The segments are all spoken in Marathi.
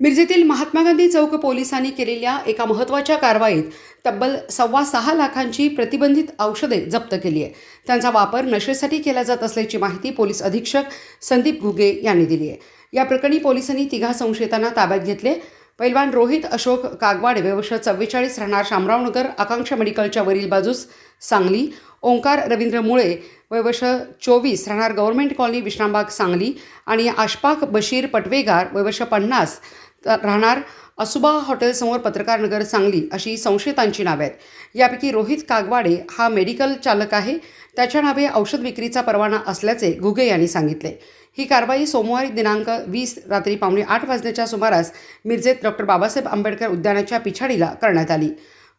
मिरजेतील महात्मा गांधी चौक पोलिसांनी केलेल्या एका महत्त्वाच्या कारवाईत तब्बल सव्वा सहा लाखांची प्रतिबंधित औषधे जप्त केली आहे. त्यांचा वापर नशेसाठी केला जात असल्याची माहिती पोलीस अधीक्षक संदीप घुगे यांनी दिली आहे. या प्रकरणी पोलिसांनी तिघा संशयितांना ताब्यात घेतले. पैलवान रोहित अशोक कागवाडे वयवर्ष चव्वेचाळीस राहणार शामरावनगर आकांक्षा मेडिकलच्या वरील बाजूस सांगली ओंकार रवींद्र मुळे वयवर्ष चोवीस राहणार गव्हर्नमेंट कॉलनी विश्रामबाग सांगली आणि आशपाक बशीर पटवेगार वयवर्ष पन्नास राहणार. असुबा हॉटेलसमोर पत्रकार नगर सांगली अशी संशयितांची नावे आहेत. यापैकी रोहित कागवाडे हा मेडिकल चालक आहे. त्याच्या नावे औषध विक्रीचा परवाना असल्याचे घुगे यांनी सांगितले. ही कारवाई सोमवारी दिनांक वीस रात्री पावणे आठ वाजण्याच्या सुमारास मिरजेत डॉक्टर बाबासाहेब आंबेडकर उद्यानाच्या पिछाडीला करण्यात आली.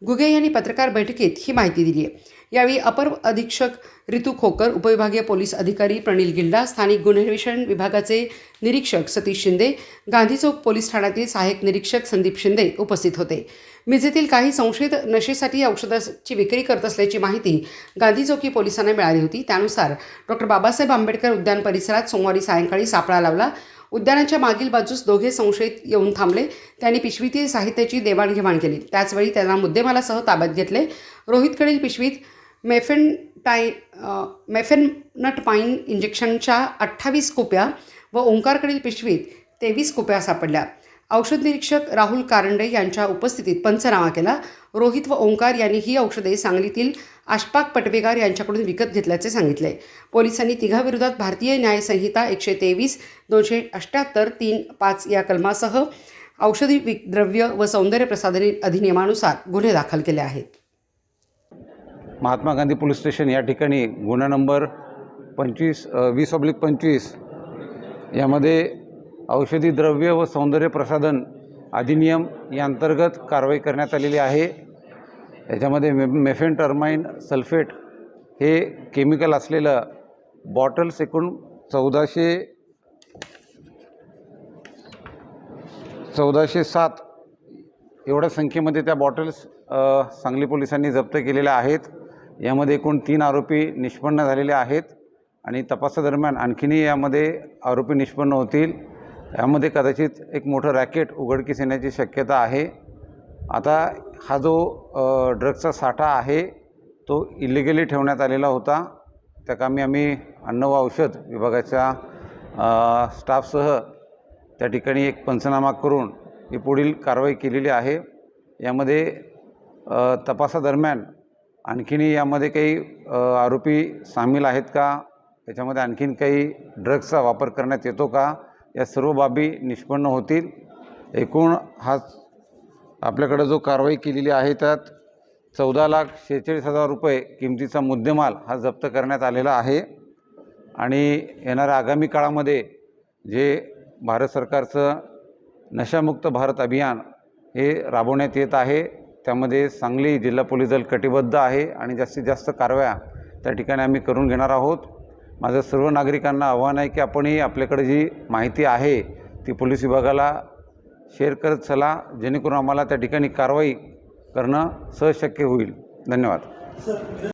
घुगे यांनी पत्रकार बैठकीत ही माहिती दिली आहे. यावेळी अपर अधीक्षक रितू खोकर उपविभागीय पोलीस अधिकारी प्रणील गिल्डा स्थानिक गुन्हेविषण विभागाचे निरीक्षक सतीश शिंदे गांधी चौक पोलीस ठाण्यातील सहाय्यक निरीक्षक संदीप शिंदे उपस्थित होते. मिजेतील काही संशयित नशेसाठी औषधाची विक्री करत असल्याची माहिती गांधी चौकी पोलिसांना मिळाली होती. त्यानुसार डॉक्टर बाबासाहेब आंबेडकर उद्यान परिसरात सोमवारी सायंकाळी सापळा लावला. उद्यानाच्या मागील बाजूस दोघे संशयित येऊन थांबले. त्यांनी पिशवीतील साहित्याची देवाणघेवाण केली. त्याचवेळी त्यांना मुद्देमालासह ताब्यात घेतले. रोहितकडील पिशवीत मेफेनटाय पाईन इंजेक्शनच्या अठ्ठावीस कुप्या व ओंकारकडील पिशवीत तेवीस कुप्या सापडल्या. औषध निरीक्षक राहुल कारंडे यांच्या उपस्थितीत पंचनामा केला. रोहित व ओंकार यांनी ही औषधे सांगलीतील आशपाक पटवेगार यांच्याकडून विकत घेतल्याचे सांगितले. पोलिसांनी तिघाविरोधात भारतीय न्यायसंहिता एकशे तेवीस दोनशे अठ्ठ्याहत्तर तीन पाच या कलमासह औषधी विक द्रव्य व सौंदर्य प्रसाधने अधिनियमानुसार गुन्हे दाखल केले आहेत. महात्मा गांधी पोलीस स्टेशन या ठिकाणी गुन्हा नंबर पंचवीस वीस ऑब्लिक पंचवीस यामध्ये औषधी द्रव्य व सौंदर्य प्रसाधन अधिनियम या अंतर्गत कारवाई करण्यात आलेली आहे. याच्यामध्ये मे मेफेन टर्माइन सल्फेट हे केमिकल असलेलं बॉटल्स एकूण चौदाशे चौदाशे सात एवढ्या संख्येमध्ये त्या बॉटल्स सांगली पोलिसांनी जप्त केलेल्या आहेत. यामध्ये एकूण तीन आरोपी निष्पन्न झालेले आहेत आणि तपासादरम्यान आणखीनही यामध्ये आरोपी निष्पन्न होतील. यामध्ये कदाचित एक मोठं रॅकेट उघडकीस येण्याची शक्यता आहे. आता हा जो अ, ड्रग्सचा साठा आहे तो इलिगली ठेवण्यात आलेला होता. त्या कामी आम्ही अन्न व औषध विभागाच्या स्टाफसह त्या ठिकाणी एक पंचनामा करून ही पुढील कारवाई केलेली आहे. यामध्ये तपासादरम्यान आणखीनही यामध्ये काही आरोपी सामील आहेत का? त्याच्यामध्ये आणखीन काही ड्रग्सचा वापर करण्यात येतो का? या सर्व बाबी निष्पन्न होतील. एकूण हा आपल्याकडं जो कारवाई केलेली आहे त्यात चौदा लाख शेहेचाळीस हजार रुपये किमतीचा मुद्देमाल हा जप्त करण्यात आलेला आहे. आणि येणाऱ्या आगामी काळामध्ये जे भारत सरकारचं नशामुक्त भारत अभियान हे राबवण्यात येत आहे त्यामध्ये सांगली जिल्हा पोलीस दल कटिबद्ध आहे आणि जास्तीत जास्त कारवाया त्या ठिकाणी आम्ही करून घेणार आहोत. माझं सर्व नागरिकांना आव्हान आहे की आपणही आपल्याकडे जी माहिती आहे ती पोलीस विभागाला शेअर करत चला जेणेकरून आम्हाला त्या ठिकाणी कारवाई करणं सहज शक्य होईल. धन्यवाद.